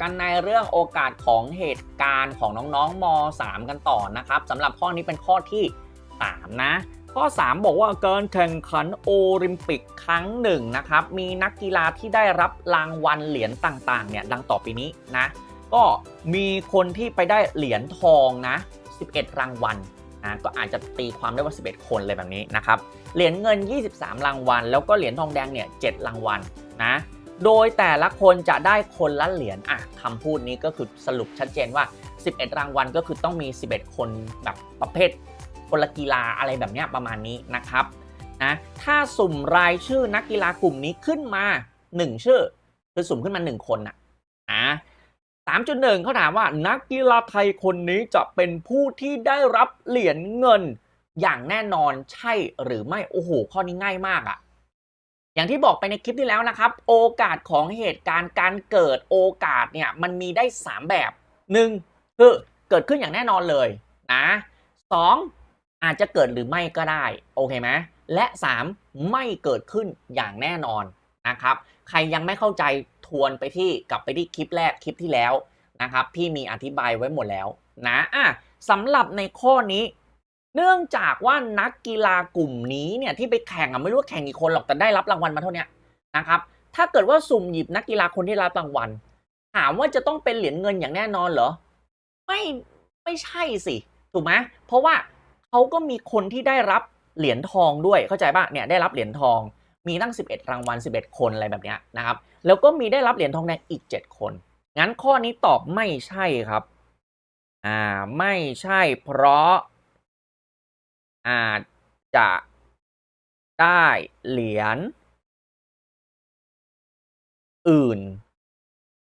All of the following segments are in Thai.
กันในเรื่องโอกาสของเหตุการณ์ของน้องๆม .3 กันต่อนะครับสำหรับข้อนี้เป็นข้อที่ 3 นะ ข้อ 3 บอกว่าการแข่งขันโอลิมปิกครั้งหนึ่งนะครับ มีนักกีฬาที่ได้รับรางวัลเหรียญต่างๆเนี่ยดังต่อไปนี้นะ ก็มีคนที่ไปได้เหรียญทองนะ 11 รางวัลนะก็อาจจะตีความได้ว่า 11 คนเลยแบบนี้นะครับ เหรียญเงิน 23 รางวัล แล้วก็เหรียญทองแดงเนี่ย 7 รางวัลนะ โดยแต่ละคนจะได้คนละเหรียญอะคำพูดนี้ก็คือสรุปชัดเจนว่า 11 รางวัลก็คือต้องมี 11 คนแบบประเภทคนละกีฬาอะไรแบบนี้ประมาณนี้นะครับนะถ้าสุ่มรายชื่อนักกีฬากลุ่มนี้ขึ้นมา 1 ชื่อ คือสุ่มขึ้นมา 1 คนน่ะอะ3.1เขาถามว่านักกีฬาไทยคนนี้จะเป็นผู้ที่ได้รับเหรียญเงินอย่างแน่นอนใช่หรือไม่ โอ้โห ข้อนี้ง่ายมากอะ อย่างที่บอกไปในคลิปที่แล้วนะครับ โอกาสของเหตุการณ์การเกิดโอกาสเนี่ยมันมีได้ 3 แบบ1คือเกิดขึ้นอย่างแน่นอนเลยนะ2อาจจะเกิดหรือไม่ก็ได้โอเคไหมและ 3 ไม่เกิดขึ้นอย่างแน่นอนนะครับ ใครยังไม่เข้าใจทวนไปที่กลับไปที่คลิปแรกคลิปที่แล้วนะครับ พี่มีอธิบายไว้หมดแล้วนะอะสำหรับในข้อนี้ เนื่องจากว่านักกีฬากลุ่มนี้เนี่ยที่ไปแข่งอะไม่รู้ว่าแข่งกี่คนหรอกแต่ได้รับรางวัลมาเท่านี้นะครับถ้าเกิดว่าสุ่มหยิบนักกีฬาคนที่รับรางวัล ถามว่าจะต้องเป็นเหรียญเงินอย่างแน่นอนเหรอไม่ไม่ใช่สิถูกไหมเพราะว่าเขาก็มีคนที่ได้รับเหรียญทองด้วยเข้าใจป่ะเนี่ยได้รับเหรียญทองมีตั้ง 11 รางวัล 11 คนอะไรแบบนี้นะครับ แล้วก็มีได้รับเหรียญทองแดงอีก 7 คน งั้นข้อนี้ตอบไม่ใช่ครับ อ่า ไม่ใช่เพราะ อาจจะได้เหรียญอื่น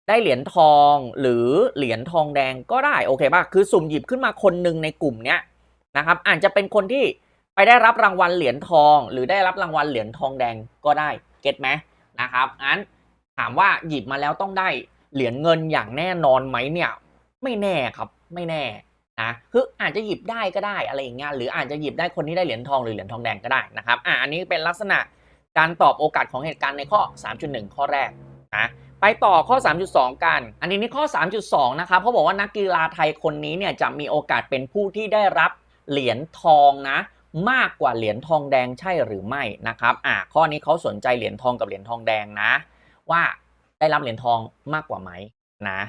ได้เหรียญทองหรือเหรียญทองแดงก็ได้โอเคป่ะคือสุ่มหยิบขึ้นมาคนหนึ่งในกลุ่มเนี้ยนะครับ อาจจะเป็นคนที่ไปได้รับรางวัลเหรียญทอง หรือได้รับรางวัลเหรียญทองแดงก็ได้เก็ตไหมนะครับงั้นถามว่าหยิบมาแล้วต้องได้เหรียญเงินอย่างแน่นอนไหมเนี่ย ไม่แน่ครับไม่แน่ นะคืออาจจะหยิบได้ก็ได้อะไรอย่างเงี้ยหรืออาจจะหยิบได้คนที่ได้เหรียญทองหรือเหรียญทองแดงก็ได้นะครับอะอันนี้เป็นลักษณะการตอบโอกาสของเหตุการณ์ในข้อ 3.1 ข้อแรกนะไปต่อข้อ 3.2 กัน อันนี้นี่ข้อ 3.2 นะครับเขาบอกว่านักกีฬาไทยคนนี้เนี่ยจะมีโอกาสเป็นผู้ที่ได้รับเหรียญทองนะมากกว่าเหรียญทองแดงใช่หรือไม่นะครับอะข้อนี้เขาสนใจเหรียญทองกับเหรียญทองแดงนะ ว่าได้รับเหรียญทองมากกว่าไหมนะ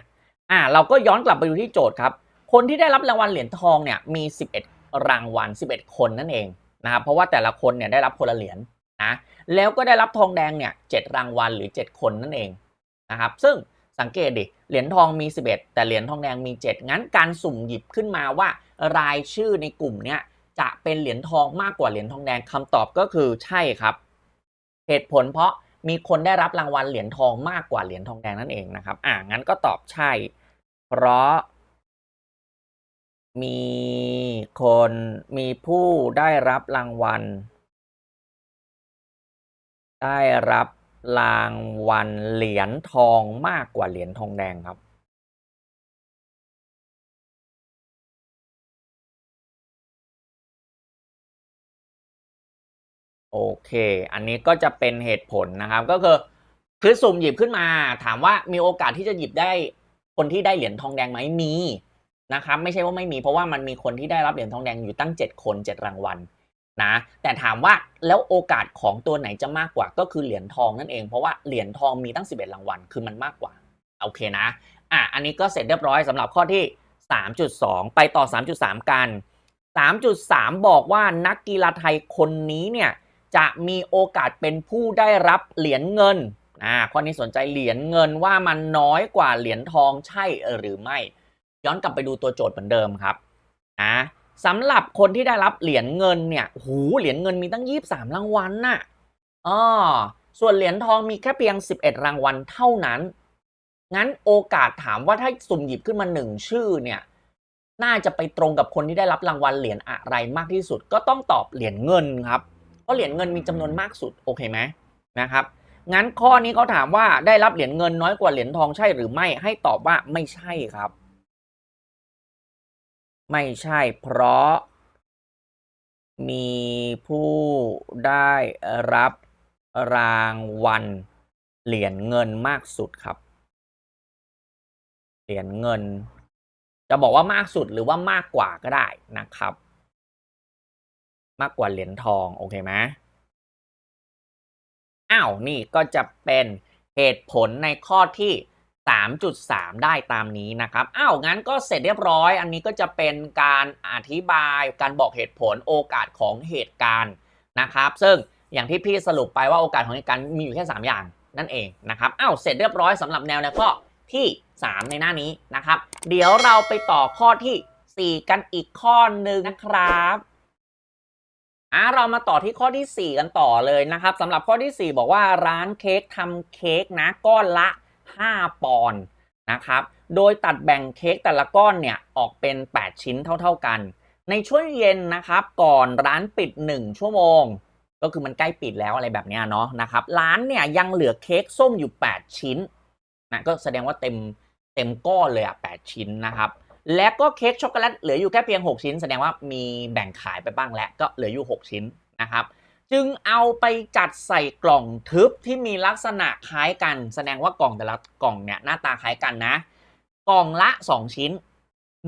อะเราก็ย้อนกลับไปดูที่โจทย์ครับ คนที่ได้รับรางวัลเหรียญทองเนี่ยมี 11 รางวัล 11 คนนั่นเองนะครับเพราะว่าแต่ละคนเนี่ยได้รับคนละเหรียญนะแล้วก็ได้รับทองแดงเนี่ย7รางวัลหรือ 7 คนนั่นเองนะครับซึ่งสังเกตดิเหรียญทองมี 11 แต่เหรียญทองแดงมี 7 งั้นการสุ่มหยิบขึ้นมาว่ารายชื่อในกลุ่มเนี่ยจะเป็นเหรียญทองมากกว่าเหรียญทองแดงคำตอบก็คือใช่ครับ เหตุผลเพราะมีคนได้รับรางวัลเหรียญทองมากกว่าเหรียญทองแดงนั่นเองนะครับอ่างั้นก็ตอบใช่ เพราะ มีคนมีผู้ได้รับรางวัล ได้รับรางวัลเหรียญทองมากกว่าเหรียญทองแดงครับ โอเค อันนี้ก็จะเป็นเหตุผลนะครับ ก็คือคือสุ่มหยิบขึ้นมา ถามว่ามีโอกาสที่จะหยิบได้คนที่ได้เหรียญทองแดงไหมมี นะครับไม่ใช่ว่าไม่มีเพราะว่ามันมีคนที่ได้รับเหรียญทองแดงอยู่ตั้ง 7 คน 7 รางวัลนะแต่ถามว่าแล้วโอกาสของตัวไหนจะมากกว่าก็คือเหรียญทองนั่นเองเพราะว่าเหรียญทองมีตั้ง 11 รางวัลคือมันมากกว่าโอเคนะอะอันนี้ก็เสร็จเรียบร้อยสำหรับข้อที่ 3.2 ไปต่อ 3.3 กัน 3.3 บอกว่านักกีฬาไทยคนนี้เนี่ยจะมีโอกาสเป็นผู้ได้รับเหรียญเงินอ่าข้อนี้สนใจเหรียญเงินว่ามันน้อยกว่าเหรียญทองใช่หรือไม่ ย้อนกลับไปดูตัวโจทย์เหมือนเดิมครับนะสำหรับคนที่ได้รับเหรียญเงินเนี่ยหูเหรียญเงินมีตั้ง 23 รางวัลน่ะอ๋อส่วนเหรียญทองมีแค่เพียง 11 รางวัลเท่านั้น งั้นโอกาสถามว่าถ้าสุ่มหยิบขึ้นมาหนึ่งชื่อเนี่ย น่าจะไปตรงกับคนที่ได้รับรางวัลเหรียญอะไรมากที่สุด ก็ต้องตอบเหรียญเงินครับ เพราะเหรียญเงินมีจำนวนมากสุดโอเคไหมนะครับ งั้นข้อนี้เขาถามว่าได้รับเหรียญเงินน้อยกว่าเหรียญทองใช่หรือไม่ ให้ตอบว่าไม่ใช่ครับ ไม่ใช่เพราะ มีผู้ได้รับรางวัลเหรียญเงินมากสุดครับ เหรียญเงิน จะบอกว่ามากสุดหรือว่ามากกว่าก็ได้นะครับ มากกว่าเหรียญทอง โอเคไหมอ้าว นี่ก็จะเป็นเหตุผลในข้อที่ 3.3 ได้ตามนี้นะครับ อ้าวงั้นก็เสร็จเรียบร้อย อันนี้ก็จะเป็นการอธิบายการบอกเหตุผลโอกาสของเหตุการณ์นะครับ ซึ่งอย่างที่พี่สรุปไปว่าโอกาสของเหตุการณ์มีอยู่แค่ 3 อย่างนั่นเองนะครับอ้าวเสร็จเรียบร้อยสำหรับแนวในข้อที่ 3 ในหน้านี้นะครับ เดี๋ยวเราไปต่อข้อที่ 4 กันอีกข้อหนึ่งนะครับอะเรามาต่อที่ข้อที่ 4 กันต่อเลยนะครับสำหรับข้อที่ 4 บอกว่าร้านเค้กทำเค้กนะก้อนละ 5 ปอนด์นะครับ โดยตัดแบ่งเค้กแต่ละก้อนเนี่ยออกเป็น 8 ชิ้นเท่า ๆกัน ในช่วงเย็นนะครับก่อนร้านปิด 1 ชั่วโมง ก็คือมันใกล้ปิดแล้วอะไรแบบเนี้ยเนาะนะครับร้านเนี่ยยังเหลือเค้กส้มอยู่ 8 ชิ้นนะก็แสดงว่าเต็มเต็มก้อนเลยอะ8ชิ้นนะครับและก็เค้กช็อกโกแลตเหลืออยู่แค่เพียง 6 ชิ้น แสดงว่ามีแบ่งขายไปบ้างแล้วก็เหลืออยู่ 6 ชิ้นนะครับ จึงเอาไปจัดใส่กล่องทึบที่มีลักษณะคล้ายกัน แสดงว่ากล่องแต่ละกล่องเนี่ยหน้าตาคล้ายกันนะ กล่องละ 2 ชิ้น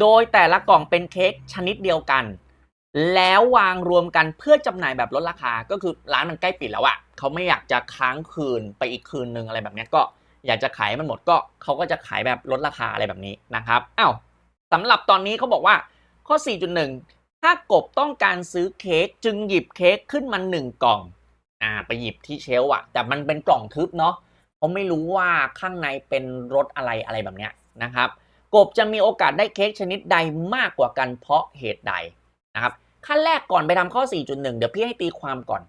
โดยแต่ละกล่องเป็นเค้กชนิดเดียวกัน แล้ววางรวมกันเพื่อจำหน่ายแบบลดราคา ก็คือร้านมันใกล้ปิดแล้วอะเขาไม่อยากจะค้างคืนไปอีกคืนนึงอะไรแบบนี้ก็อยากจะขายมันหมดก็เขาก็จะขายแบบลดราคาอะไรแบบนี้นะครับอ้าวสำหรับตอนนี้เขาบอกว่าข้อ 4.1 ถ้ากบต้องการซื้อเค้กจึงหยิบเค้กขึ้นมาหนึ่งกล่อง อ่า ไปหยิบที่เชลอะแต่มันเป็นกล่องทึบเนาะเขาไม่รู้ว่าข้างในเป็นรสอะไรอะไรแบบเนี้ยนะครับ กบจะมีโอกาสได้เค้กชนิดใดมากกว่ากันเพราะเหตุใดนะครับขั้นแรกก่อนไปทำข้อ 4.1 เดี๋ยวพี่ให้ตีความก่อน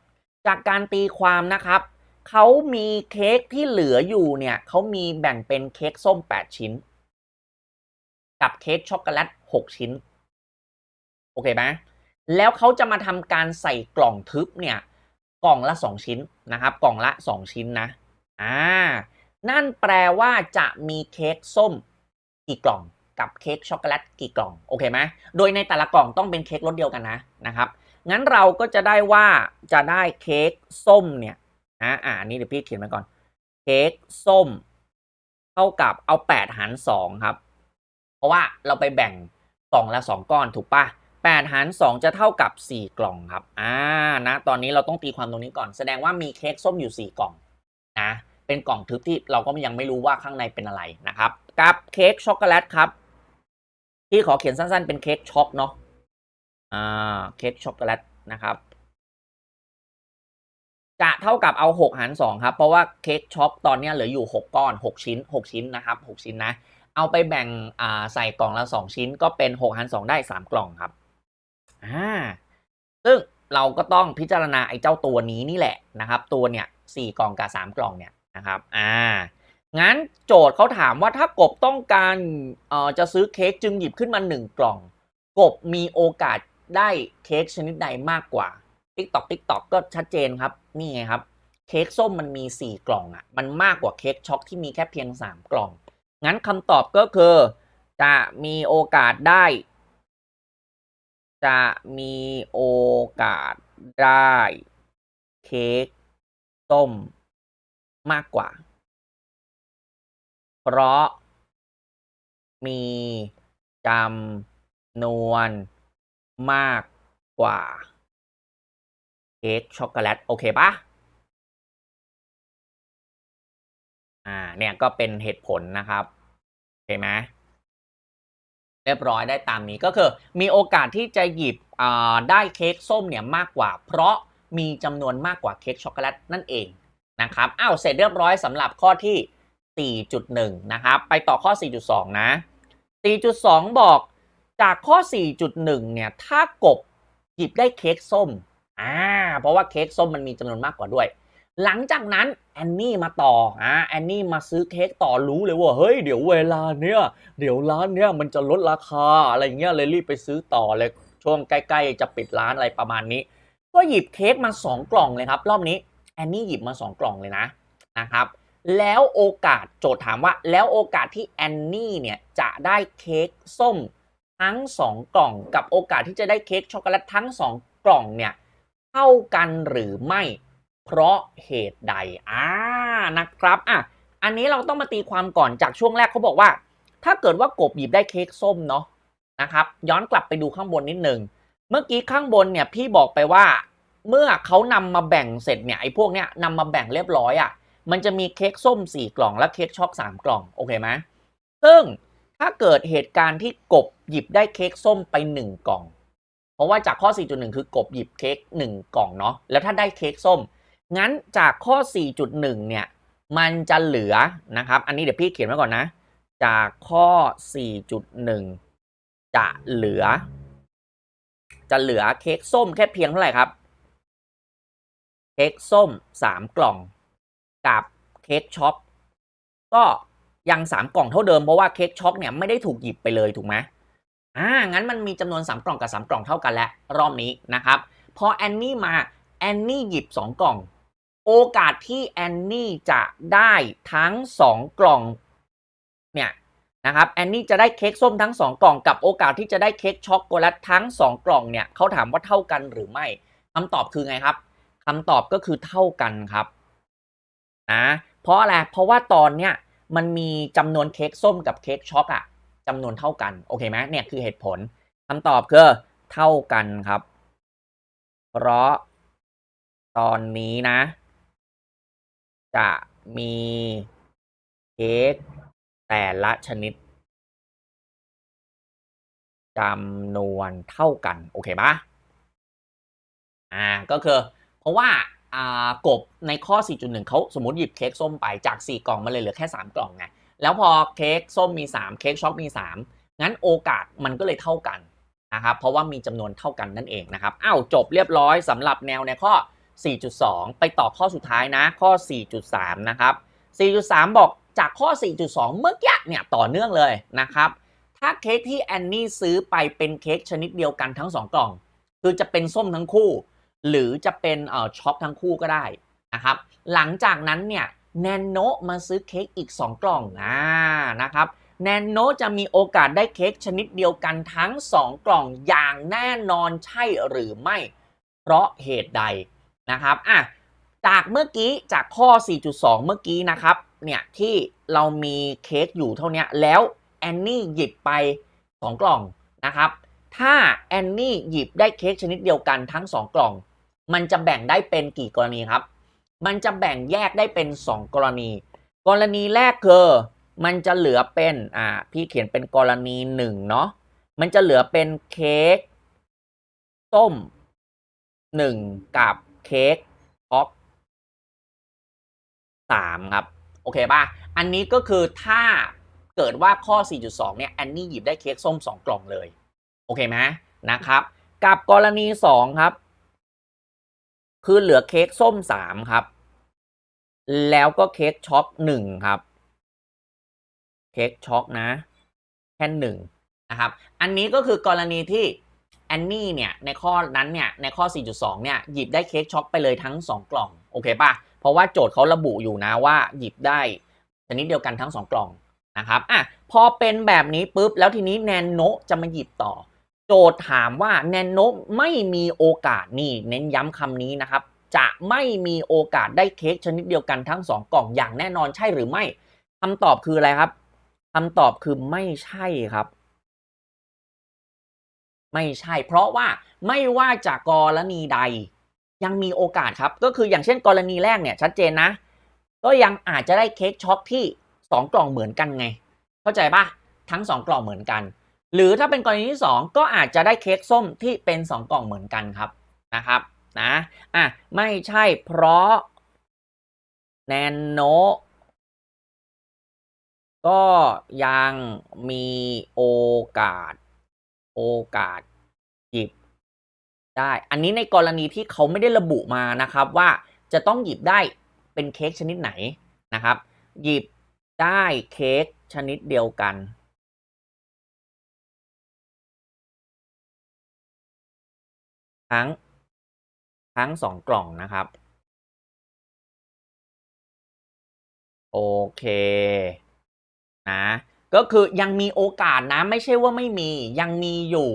จากการตีความนะครับเขามีเค้กที่เหลืออยู่เนี่ยเขามีแบ่งเป็นเค้กส้ม 8 ชิ้น กับเค้กช็อกโกแลต 6 ชิ้น โอเคไหมแล้วเขาจะมาทำการใส่กล่องทึบเนี่ย กล่องละ 2 ชิ้นนะครับ กล่องละ 2 ชิ้นนะอ่านั่นแปลว่าจะมีเค้กส้มกี่กล่องกับเค้กช็อกโกแลตกี่กล่องโอเคไหมโดยในแต่ละกล่องต้องเป็นเค้กรสเดียวกันนะนะครับ งั้นเราก็จะได้ว่าจะได้เค้กส้มเนี่ยนะอ่าอันนี้เดี๋ยวพี่เขียนมาก่อน เค้กส้ม เท่ากับเอา 8 หาร 2 ครับ เพราะว่าเราไปแบ่งกล่องละ 2 ก้อนถูกปะ 8 หาร 2 จะเท่ากับ 4 กล่องครับ อ่า นะ ตอนนี้เราต้องตีความตรงนี้ก่อน แสดงว่ามีเค้กส้มอยู่ 4 กล่อง นะ เป็นกล่องทึบที่เราก็ยังไม่รู้ว่าข้างในเป็นอะไรนะครับ กับเค้กช็อกโกแลตครับ ที่ขอเขียนสั้นๆ เป็นเค้กช็อกเนาะ อ่า เค้กช็อกโกแลตนะครับ จะเท่ากับเอา 6 หาร 2 ครับ เพราะว่าเค้กช็อกตอนนี้เหลืออยู่ 6 ก้อน 6 ชิ้น 6 ชิ้นนะครับ 6 ชิ้นนะ เอาไปแบ่ง อ่า ใส่กล่องละ 2 ชิ้น ก็เป็น 6 หาร 2 ได้ 3 กล่องครับ อ่าซึ่งเราก็ต้องพิจารณาไอ้เจ้าตัวนี้นี่แหละนะครับ ตัวเนี่ย4กล่องกับ3กล่องเนี่ยนะครับ อ่า งั้นโจทย์เขาถามว่าถ้ากบต้องการเอ่อจะซื้อเค้กจึงหยิบขึ้นมา1กล่อง กบมีโอกาสได้เค้กชนิดใดมากกว่า ติ๊กตอกติ๊กตอกก็ชัดเจนครับ นี่ไงครับ เค้กส้มมันมี 4 กล่องอะ่ะ มันมากกว่าเค้กช็อกที่มีแค่เพียง 3 กล่อง งั้นคำตอบก็คือ จะมีโอกาสได้ จะมีโอกาสได้เค้กส้มมากกว่า เพราะมีจำนวนมากกว่า เค้กช็อกโกแลต โอเคปะอ่า เนี่ยก็เป็นเหตุผลนะครับ โอเคไหม เรียบร้อยได้ตามนี้ก็คือ มีโอกาสที่จะหยิบได้เค้กส้มเนี่ยมากกว่า เพราะมีจำนวนมากกว่าเค้กช็อกโกแลตนั่นเองนะครับอ้าวเสร็จเรียบร้อยสำหรับข้อที่ 4.1 นะครับ ไปต่อข้อ 4.2 นะ 4.2 บอกจากข้อ 4.1 เนี่ย ถ้ากบหยิบได้เค้กส้มอ่าเพราะว่าเค้กส้มมันมีจำนวนมากกว่าด้วย หลังจากนั้นแอนนี่มาต่ออ่าแอนนี่มาซื้อเค้กต่อรู้เลยว่าเฮ้ยเดี๋ยวเวลาเนี้ยเดี๋ยวร้านเนี้ยมันจะลดราคาอะไรเงี้ยเลยรีบไปซื้อต่อเลยช่วงใกล้ๆจะปิดร้านอะไรประมาณนี้ ก็หยิบเค้กมา 2 กล่องเลยครับ รอบนี้แอนนี่หยิบมา 2 กล่องเลยนะนะครับ แล้วโอกาสโจทย์ถามว่าแล้วโอกาสที่แอนนี่เนี่ยจะได้เค้กส้มทั้ง 2 กล่อง กับโอกาสที่จะได้เค้กช็อกโกแลตทั้ง 2 กล่องเนี่ยเท่ากันหรือไม่ เพราะเหตุใดอ่านะครับอะอันนี้เราต้องมาตีความก่อนจากช่วงแรกเขาบอกว่า ถ้าเกิดว่ากบหยิบได้เค้กส้มเนาะนะครับย้อนกลับไปดูข้างบนนิดนึงเมื่อกี้ข้างบนเนี่ยพี่บอกไปว่าเมื่อเขานำมาแบ่งเสร็จเนี่ยไอ้พวกเนี้ยนำมาแบ่งเรียบร้อยอะ่ะมันจะมีเค้กส้ม 4 กล่องและเค้กช็อก3 กล่องโอเคไหมซึ่งถ้าเกิดเหตุการณ์ที่กบหยิบได้เค้กส้มไป 1 กล่อง เพราะว่าจากข้อ 4.1 คือกบหยิบเค้ก1 กล่องเนาะแล้วถ้าได้เค้กส้ม งั้นจากข้อ 4.1 เนี่ย มันจะเหลือนะครับ อันนี้เดี๋ยวพี่เขียนไว้ก่อนนะ จากข้อ 4.1 จะเหลือ จะเหลือเค้กส้มแค่เพียงเท่าไหร่ครับ เค้กส้ม 3 กล่อง กับเค้กช็อกก็ยัง 3 กล่องเท่าเดิม เพราะว่าเค้กช็อกเนี่ยไม่ได้ถูกหยิบไปเลยถูกไหมอ่า งั้นมันมีจำนวน 3 กล่องกับ 3 กล่องเท่ากันแล้วรอบนี้นะครับ พอแอนนี่มาแอนนี่หยิบ 2 กล่อง โอกาสที่แอนนี่จะได้ทั้ง 2 กล่องเนี่ยนะครับแอนนี่จะได้เค้กส้มทั้ง 2 กล่องกับโอกาสที่จะได้เค้กช็อกโกแลตทั้ง 2 กล่องเนี่ยเขาถามว่าเท่ากันหรือไม่คำตอบคือไงครับคำตอบก็คือเท่ากันครับนะเพราะอะไรเพราะว่าตอนเนี้ยมันมีจำนวนเค้กส้มกับเค้กช็อกอะจำนวนเท่ากันโอเคไหมเนี่ยคือเหตุผลคำตอบคือเท่ากันครับ เพราะตอนนี้นะ จะมีเค้กแต่ละชนิดจำนวนเท่ากัน โอเคปะอ่าก็คือ เพราะว่าอ่ากบในข้อ 4.1เขาสมมติหยิบเค้กส้มไปจาก 4 กล่องมาเลยเหลือแค่ 3 กล่องไงแล้วพอเค้กส้มมี 3 เค้กช็อกมี 3 งั้นโอกาสมันก็เลยเท่ากันนะครับเพราะว่ามีจำนวนเท่ากันนั่นเองนะครับอ้าวจบเรียบร้อยสำหรับแนวในข้อ 4.2 ไปต่อข้อสุดท้ายนะข้อ 4.3 นะครับ 4.3 บอกจากข้อ 4.2 เมื่อกี้เนี่ยต่อเนื่องเลยนะครับ ถ้าเค้กที่แอนนี่ซื้อไปเป็นเค้กชนิดเดียวกันทั้ง 2 กล่อง คือจะเป็นส้มทั้งคู่ หรือจะเป็นเอ่อช็อกทั้งคู่ก็ได้นะครับ หลังจากนั้นเนี่ยแนนโนมาซื้อเค้กอีก 2 กล่องอ่านะครับแนนโนจะมีโอกาสได้เค้กชนิดเดียวกันทั้ง 2 กล่องอย่างแน่นอนใช่หรือไม่ เพราะเหตุใด นะครับอะจากเมื่อกี้จากข้อ 4.2 เมื่อกี้นะครับเนี่ยที่เรามีเค้กอยู่เท่านี้แล้วแอนนี่หยิบไป 2 กล่องนะครับ ถ้าแอนนี่หยิบได้เค้กชนิดเดียวกันทั้ง 2 กล่อง มันจะแบ่งได้เป็นกี่กรณีครับ มันจะแบ่งแยกได้เป็น 2 กรณี กรณีแรกคือมันจะเหลือเป็นอ่าพี่เขียนเป็นกรณี1เนาะมันจะเหลือเป็นเค้กส้ม 1 กับ เค้กช็อก3ครับ โอเคป่ะ อันนี้ก็คือถ้าเกิดว่าข้อ 4.2 เนี่ยแอนนี่หยิบได้เค้กส้ม 2 กล่องเลย โอเคไหมนะครับ กับกรณี 2 ครับ คือเหลือเค้กส้ม 3 ครับ แล้วก็เค้กช็อก 1 ครับ เค้กช็อกนะ แค่หนึ่งนะครับ อันนี้ก็คือกรณีที่ อนนี่เนี่ยในข้อนั้นเนี่ยในข้อ 4.2 เนี่ยหยิบได้เค้กช็อกไปเลยทั้ง 2 กล่องโอเคป่ะ เพราะว่าโจทย์เขาระบุอยู่นะว่าหยิบได้ชนิดเดียวกันทั้ง 2 กล่องนะครับอะพอเป็นแบบนี้ปุ๊บแล้วทีนี้แนนโนจะมาหยิบต่อ โจทย์ถามว่าแนนโนไม่มีโอกาสนี่เน้นย้ำคำนี้นะครับ จะไม่มีโอกาสได้เค้กชนิดเดียวกันทั้ง 2 กล่องอย่างแน่นอนใช่หรือไม่คำตอบคืออะไรครับคำตอบคือไม่ใช่ครับ ไม่ใช่ เพราะว่าไม่ว่าจากกรณีใด ยังมีโอกาสครับ ก็คืออย่างเช่นกรณีแรกเนี่ยชัดเจนนะ ก็ยังอาจจะได้เค้กช็อกที่สองกล่องเหมือนกันไง เข้าใจปะทั้งสองกล่องเหมือนกัน หรือถ้าเป็นกรณีที่สองก็อาจจะได้เค้กส้มที่เป็นสองกล่องเหมือนกันครับนะครับนะอะไม่ใช่เพราะแนนโนก็ยังมีโอกาส โอกาสหยิบได้ อันนี้ในกรณีที่เขาไม่ได้ระบุมานะครับว่าจะต้องหยิบได้เป็นเค้กชนิดไหนนะครับ หยิบได้เค้กชนิดเดียวกัน ทั้งทั้งสองกล่องนะครับ โอเค นะ ก็คือยังมีโอกาสนะไม่ใช่ว่าไม่มียังมีอยู่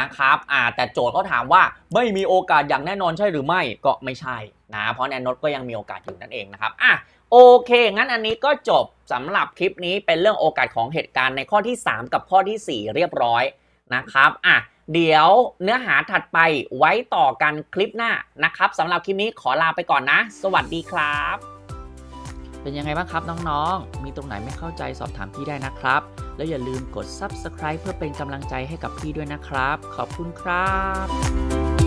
นะครับอ่าแต่โจทย์เขาถามว่าไม่มีโอกาสอย่างแน่นอนใช่หรือไม่ก็ไม่ใช่นะเพราะแนนนก็ยังมีโอกาสอยู่นั่นเองนะครับอะโอเค งั้นอันนี้ก็จบสำหรับคลิปนี้เป็นเรื่องโอกาสของเหตุการณ์ในข้อที่ 3 กับข้อทีสี่4 เรียบร้อยนะครับอะเดี๋ยวเนื้อหาถัดไปไว้ต่อกันคลิปหน้านะครับสำหรับคลิปนี้ขอลาไปก่อนนะ สวัสดีครับ เป็นยังไงบ้างครับน้องๆ มีตรงไหนไม่เข้าใจสอบถามพี่ได้นะครับ แล้วอย่าลืมกด Subscribe เพื่อเป็นกำลังใจให้กับพี่ด้วยนะครับ ขอบคุณครับ